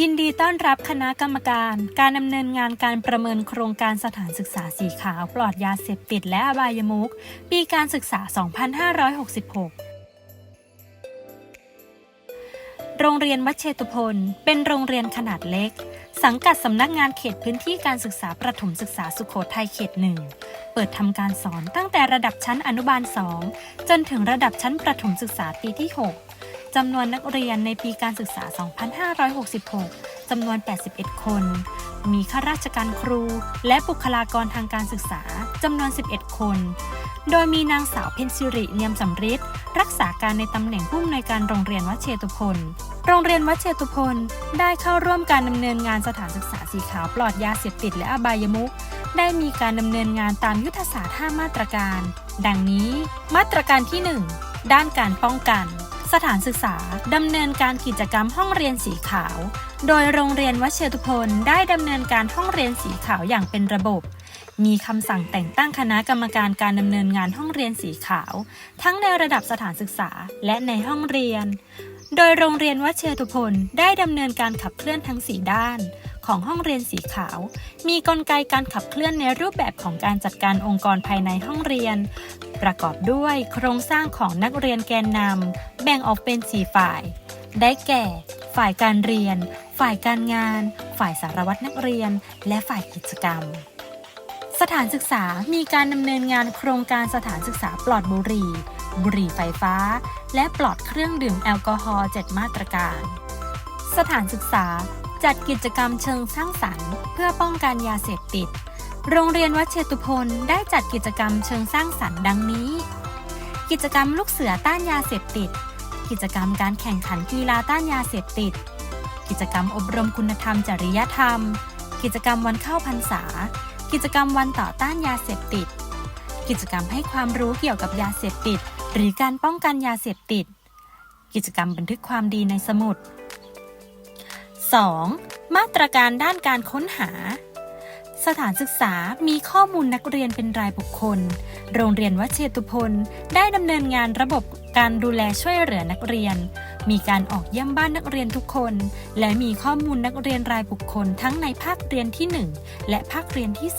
ยินดีต้อนรับคณะกรรมการ การดำเนินงานการประเมินโครงการสถานศึกษาสีขาวปลอดยาเสพติดและอบายมุขปีการศึกษา 2566 โรงเรียนวัดเชตุพนเป็นโรงเรียนขนาดเล็ก สังกัดสำนักงานเขตพื้นที่การศึกษาประถมศึกษาสุขโขทัยเขตหนึ่งเปิดทำการสอนตั้งแต่ระดับชั้นอนุบาล 2 จนถึงระดับชั้นประถมศึกษาปีที่ 6 จำนวนนักเรียนในปีการศึกษา 2566 จำนวน 81 คน มีข้าราชการครู และบุคลากรทางการศึกษา จำนวน 11 คน โดยมีนางสาวเพนซิริเนียมสำริดรักษาการในตำแหน่งผู้อำนวยการโรงเรียนวัดเชตุพนโรงเรียนวัดเชตุพนได้เข้าร่วมการดำเนินงานสถานศึกษาสีขาวปลอดยาเสพติดและอบายมุขได้มีการดำเนินงานตามยุทธศาสตร์ 5 มาตรการ ดังนี้ มาตรการที่ 1 ด้านการป้องกัน สถานศึกษาดำเนินการกิจกรรมห้องเรียนสีขาว โดยโรงเรียนวัดเชตุพนได้ดำเนินการห้องเรียนสีขาวอย่างเป็นระบบ มีคำสั่งแต่งตั้งคณะกรรมการการดำเนินงานห้องเรียนสีขาว ทั้งในระดับสถานศึกษาและในห้องเรียน โดยโรงเรียนวัดเชตุพนได้ดำเนินการขับเคลื่อนทั้งสีด้าน ของห้องเรียนสีขาว มีกลไกการขับเคลื่อนในรูปแบบของการจัดการองค์กรภายในห้องเรียน ประกอบด้วยโครงสร้างของนักเรียนแกนนำแบ่งออกเป็น4ฝ่าย ได้แก่ ฝ่ายการเรียน ฝ่ายการงาน ฝ่ายสารวัตรนักเรียน และฝ่ายกิจกรรมสถานศึกษามีการดำเนินงานโครงการสถานศึกษาปลอดบุหรี่ บุหรี่ไฟฟ้า และปลอดเครื่องดื่มแอลกอฮอล์7มาตรการ สถานศึกษา จัดกิจกรรมเชิงสร้างสรรค์ เพื่อป้องกันยาเสพติด โรงเรียนวัดเชตุพนได้จัดกิจกรรมเชิงสร้างสรรค์ดังนี้ กิจกรรมลูกเสือต้านยาเสพติด กิจกรรมการแข่งขันกีฬาต้านยาเสพติด กิจกรรมอบรมคุณธรรมจริยธรรม กิจกรรมวันเข้าพรรษา กิจกรรมวันต่อต้านยาเสพติด กิจกรรมให้ความรู้เกี่ยวกับยาเสพติด หรือการป้องกันยาเสพติด กิจกรรมบันทึกความดีในสมุด 2. มาตรการด้านการค้นหา สถานศึกษามีข้อมูลนักเรียนเป็นรายบุคคล โรงเรียนวัดเชตุพนได้ดำเนินงานระบบการดูแลช่วยเหลือนักเรียน มีการออกเยี่ยมบ้านนักเรียนทุกคน และมีข้อมูลนักเรียนรายบุคคลทั้งในภาคเรียนที่ 1 และภาคเรียนที่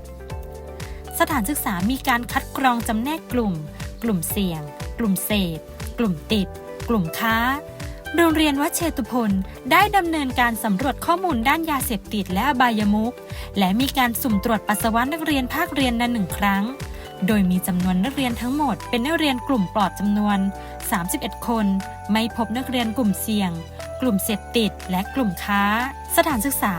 2 สถานศึกษามีการคัดกรองจำแนกกลุ่ม กลุ่มเสี่ยง กลุ่มเสพ กลุ่มติด กลุ่มค้า โรงเรียนวัดเชตุพนได้ดำเนินการสำรวจข้อมูลด้านยาเสพติดและบายมุขและมีการสุ่มตรวจปัสสาวะนักเรียนภาคเรียนละหนึ่งครั้ง โดยมีจำนวนนักเรียนทั้งหมด เป็นนักเรียนกลุ่มปลอดจำนวน 31 คน ไม่พบนักเรียนกลุ่มเสี่ยง กลุ่มเสพติด และกลุ่มค้า สถานศึกษา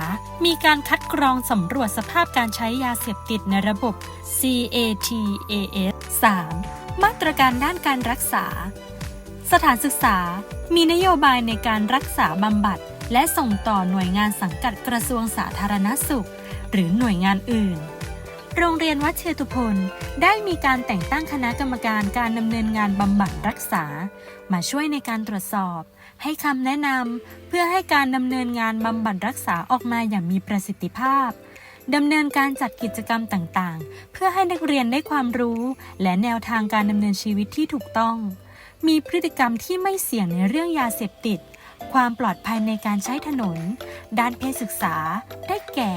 มีการคัดกรองสำรวจสภาพการใช้ยาเสพติดในระบบ CATAS 3. มาตรการด้านการรักษา สถานศึกษามีนโยบายในการรักษาบำบัด และส่งต่อหน่วยงานสังกัดกระทรวงสาธารณสุข หรือหน่วยงานอื่น โรงเรียนวัดเชตุพนได้มีการแต่งตั้งคณะกรรมการการดำเนินงานบำบัดรักษา มาช่วยในการตรวจสอบ ให้คำแนะนำเพื่อให้การดำเนินงานบำบัดรักษาออกมาอย่างมีประสิทธิภาพดำเนินการจัดกิจกรรมต่างๆ เพื่อให้นักเรียนได้ความรู้ และแนวทางการดำเนินชีวิตที่ถูกต้อง มีพฤติกรรมที่ไม่เสี่ยงในเรื่องยาเสพติด ความปลอดภัยในการใช้ถนน ด้านเพศศึกษา ได้แก่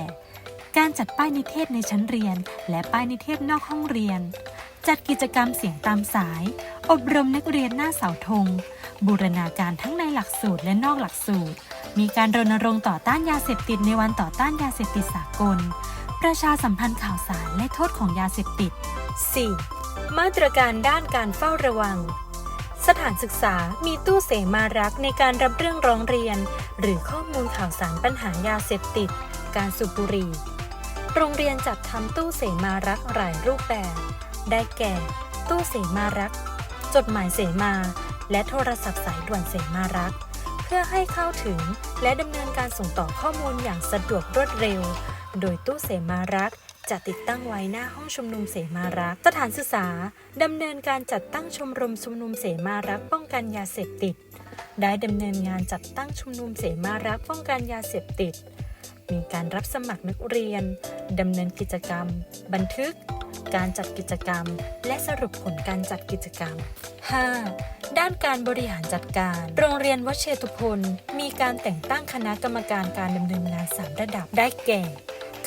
การจัดป้ายนิเทศในชั้นเรียน และป้ายนิเทศนอกห้องเรียน จัดกิจกรรมเสียงตามสาย อบรมนักเรียนหน้าเสาธง บูรณาการทั้งในหลักสูตรและนอกหลักสูตร มีการรณรงค์ต่อต้านยาเสพติดในวันต่อต้านยาเสพติดสากล ประชาสัมพันธ์ข่าวสารและโทษของยาเสพติด 4. มาตรการด้านการเฝ้าระวัง สถานศึกษามีตู้เสมารักในการรับเรื่องร้องเรียน หรือข้อมูลข่าวสารปัญหายาเสพติด การสูบบุหรี่ โรงเรียนจัดทำตู้เสมารักหลายรูปแบบ ได้แก่ ตู้เสมารัก จดหมายเสมา และโทรศัพท์สายด่วนเสมารัก เพื่อให้เข้าถึงและดำเนินการส่งต่อข้อมูลอย่างสะดวกรวดเร็ว โดยตู้เสมารัก จะติดตั้งไว้หน้าห้องชุมนุมเสมารัก สถานศึกษาดำเนินการจัดตั้งชมรมชุมนุมเสมารักป้องกันยาเสพติด ได้ดำเนินงานจัดตั้งชุมนุมเสมารักป้องกันยาเสพติด มีการรับสมัครนักเรียนดำเนินกิจกรรม บันทึก การจัดกิจกรรม และสรุปผลการจัดกิจกรรม 5. ด้านการบริหารจัดการ โรงเรียนวชเชตุพล มีการแต่งตั้งคณะกรรมการการดำเนินงาน 3 ระดับได้แก่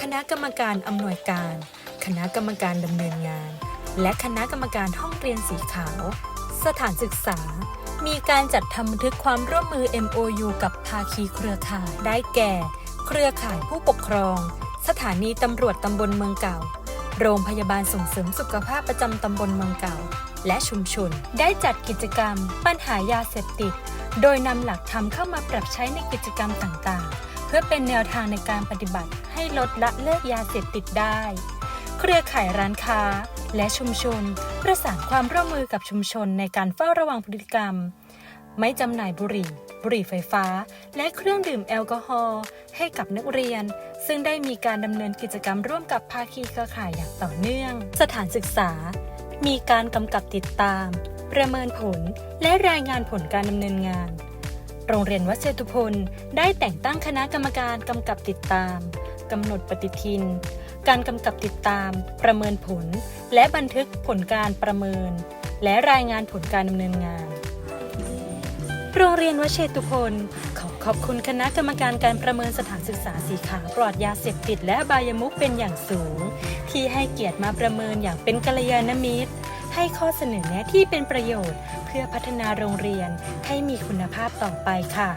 คณะกรรมการอำนวยการ คณะกรรมการดำเนินงาน และคณะกรรมการห้องเรียนสีขาว สถานศึกษา มีการจัดทำบันทึกความร่วมมือ MOU กับภาคีเครือข่าย ได้แก่ เครือข่ายผู้ปกครอง สถานีตำรวจตำบลเมืองเก่า โรงพยาบาลส่งเสริมสุขภาพประจำตำบลเมืองเก่า และชุมชน ได้จัดกิจกรรม ปัญหายาเสพติด โดยนำหลักธรรมเข้ามาปรับใช้ในกิจกรรมต่างๆ พื่อเป็นแนวทางในการปฏิบัติให้ลดละเลิกยาเสพติดได้ เครือข่ายร้านค้า และชุมชน ประสานความร่วมมือกับชุมชนในการเฝ้าระวังพฤติกรรม ไม่จำหน่ายบุหรี่ บุหรี่ไฟฟ้า และเครื่องดื่มแอลกอฮอล์ให้กับนักเรียน ซึ่งได้มีการดำเนินกิจกรรมร่วมกับภาคีเครือข่ายอย่างต่อเนื่อง สถานศึกษา มีการกำกับติดตาม ประเมินผลและรายงานผลการดำเนินงาน โรงเรียนวัดเชตุพล ได้แต่งตั้งคณะกรรมการกำกับติดตามกำหนดปฏิทิน การกำกับติดตาม ประเมินผล และบันทึกผลการประเมิน และรายงานผลการดำเนินงาน โรงเรียนวเชตุพล ขอขอบคุณคณะกรรมการการประเมินสถานศึกษาสีขาวปลอดยาเสพติดและบายมุขเป็นอย่างสูง ที่ให้เกียรติมาประเมินอย่างเป็นกัลยาณมิตร ให้ข้อเสนอแนะที่เป็นประโยชน์ เพื่อพัฒนาโรงเรียนให้มีคุณภาพต่อไปค่ะ